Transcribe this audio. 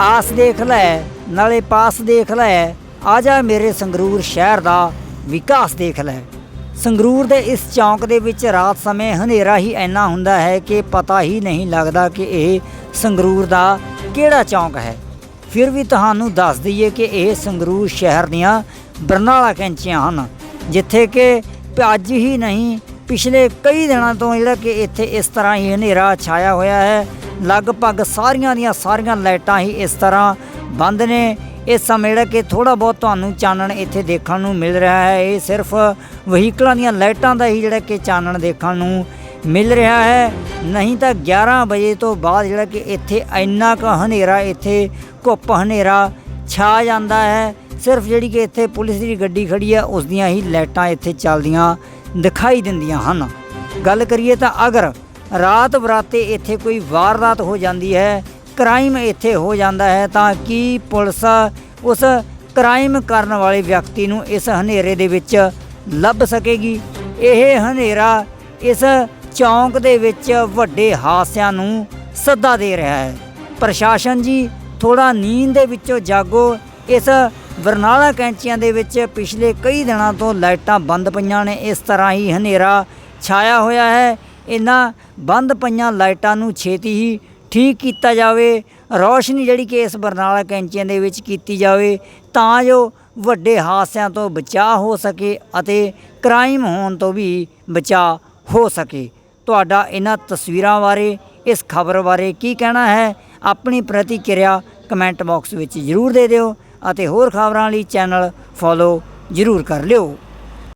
ਆਸ ਦੇਖ ਲੈ, ਨਾਲੇ ਪਾਸ ਦੇਖ ਲੈ। ਆ ਜਾ ਮੇਰੇ ਸੰਗਰੂਰ ਸ਼ਹਿਰ ਦਾ ਵਿਕਾਸ ਦੇਖ ਲੈ। ਸੰਗਰੂਰ ਦੇ ਇਸ ਚੌਂਕ ਦੇ ਵਿੱਚ ਰਾਤ ਸਮੇਂ ਹਨੇਰਾ ਹੀ ਇੰਨਾ ਹੁੰਦਾ ਹੈ ਕਿ ਪਤਾ ਹੀ ਨਹੀਂ ਲੱਗਦਾ ਕਿ ਇਹ ਸੰਗਰੂਰ ਦਾ ਕਿਹੜਾ ਚੌਂਕ ਹੈ। ਫਿਰ ਵੀ ਤੁਹਾਨੂੰ ਦੱਸ ਦਈਏ ਕਿ ਇਹ ਸੰਗਰੂਰ ਸ਼ਹਿਰ ਦੀਆਂ ਬਰਨਾਲਾ ਕੈਂਚੀਆਂ ਹਨ, ਜਿੱਥੇ ਕਿ ਅੱਜ ਹੀ ਨਹੀਂ ਪਿਛਲੇ ਕਈ ਦਿਨਾਂ ਤੋਂ ਜਿਹੜਾ ਕਿ ਇੱਥੇ ਇਸ ਤਰ੍ਹਾਂ ਹੀ ਹਨੇਰਾ ਛਾਇਆ ਹੋਇਆ ਹੈ। ਲਗਭਗ ਸਾਰੀਆਂ ਦੀਆਂ ਸਾਰੀਆਂ ਲਾਈਟਾਂ ਹੀ ਇਸ ਤਰ੍ਹਾਂ ਬੰਦ ਨੇ। ਇਸ ਸਮੇਂ ਜਿਹੜਾ ਕਿ ਥੋੜਾ ਬਹੁਤ ਤੁਹਾਨੂੰ ਚਾਨਣ ਇੱਥੇ ਦੇਖਣ ਨੂੰ ਮਿਲ ਰਿਹਾ ਹੈ। ਇਹ ਸਿਰਫ ਵਹੀਕਲਾਂ ਦੀਆਂ ਲਾਈਟਾਂ ਦਾ ਹੀ ਜਿਹੜਾ ਕਿ ਚਾਨਣ ਦੇਖਣ ਨੂੰ ਮਿਲ ਰਿਹਾ ਹੈ। ਨਹੀਂ ਤਾਂ 11 ਵਜੇ ਤੋਂ ਬਾਅਦ ਜਿਹੜਾ ਕਿ ਇੱਥੇ ਇੰਨਾ ਕੁ ਹਨੇਰਾ, ਇੱਥੇ ਘੁੱਪ ਹਨੇਰਾ ਛਾ ਜਾਂਦਾ ਹੈ। ਸਿਰਫ ਜਿਹੜੀ ਕਿ ਇੱਥੇ ਪੁਲਿਸ ਦੀ ਗੱਡੀ ਖੜੀ ਹੈ, ਉਸ ਦੀਆਂ ਹੀ ਲਾਈਟਾਂ ਇੱਥੇ ਚੱਲਦੀਆਂ ਦਿਖਾਈ ਦਿੰਦੀਆਂ ਹਨ। ਗੱਲ ਕਰੀਏ ਤਾਂ ਅਗਰ ਰਾਤ ਬਰਾਤੇ ਇੱਥੇ ਕੋਈ ਵਾਰਦਾਤ ਹੋ ਜਾਂਦੀ ਹੈ, ਕ੍ਰਾਈਮ ਇੱਥੇ ਹੋ ਜਾਂਦਾ ਹੈ, ਤਾਂ ਕੀ ਪੁਲਿਸ ਉਸ ਕ੍ਰਾਈਮ ਕਰਨ ਵਾਲੇ ਵਿਅਕਤੀ ਨੂੰ ਇਸ ਹਨੇਰੇ ਦੇ ਵਿੱਚ ਲੱਭ ਸਕੇਗੀ? ਇਹ ਹਨੇਰਾ ਇਸ ਚੌਂਕ ਦੇ ਵਿੱਚ ਵੱਡੇ ਹਾਦਸਿਆਂ ਨੂੰ ਸੱਦਾ ਦੇ ਰਿਹਾ ਹੈ। ਪ੍ਰਸ਼ਾਸਨ ਜੀ ਥੋੜਾ ਨੀਂਦ ਦੇ ਵਿੱਚੋਂ ਜਾਗੋ ਇਸ ਬਰਨਾਲਾ ਕੈਂਚੀਆਂ ਦੇ ਵਿੱਚ ਪਿਛਲੇ ਕਈ ਦਿਨਾਂ ਤੋਂ ਲਾਈਟਾਂ ਬੰਦ ਪਈਆਂ ਨੇ। ਇਸ ਤਰ੍ਹਾਂ ਹੀ ਹਨੇਰਾ ਛਾਇਆ ਹੋਇਆ ਹੈ। ਇਹਨਾਂ ਬੰਦ ਪਈਆਂ ਲਾਈਟਾਂ ਨੂੰ ਛੇਤੀ ਹੀ ਠੀਕ ਕੀਤਾ ਜਾਵੇ। ਰੌਸ਼ਨੀ ਜਿਹੜੀ ਕਿ ਇਸ ਬਰਨਾਲਾ ਕੈਂਚੀਆਂ ਦੇ ਵਿੱਚ ਕੀਤੀ ਜਾਵੇ, ਤਾਂ ਜੋ ਵੱਡੇ ਹਾਦਸਿਆਂ ਤੋਂ ਬਚਾਅ ਹੋ ਸਕੇ ਅਤੇ ਕ੍ਰਾਈਮ ਹੋਣ ਤੋਂ ਵੀ ਬਚਾਅ ਹੋ ਸਕੇ। ਤੁਹਾਡਾ ਇਹਨਾਂ ਤਸਵੀਰਾਂ ਬਾਰੇ, ਇਸ ਖਬਰ ਬਾਰੇ ਕੀ ਕਹਿਣਾ ਹੈ? ਆਪਣੀ ਪ੍ਰਤੀਕਿਰਿਆ ਕਮੈਂਟ ਬਾਕਸ ਵਿੱਚ ਜ਼ਰੂਰ ਦੇ ਦਿਓ। ਅਤੇ ਹੋਰ ਖਬਰਾਂ ਲਈ ਚੈਨਲ ਫੋਲੋ ਜ਼ਰੂਰ ਕਰ ਲਿਓ।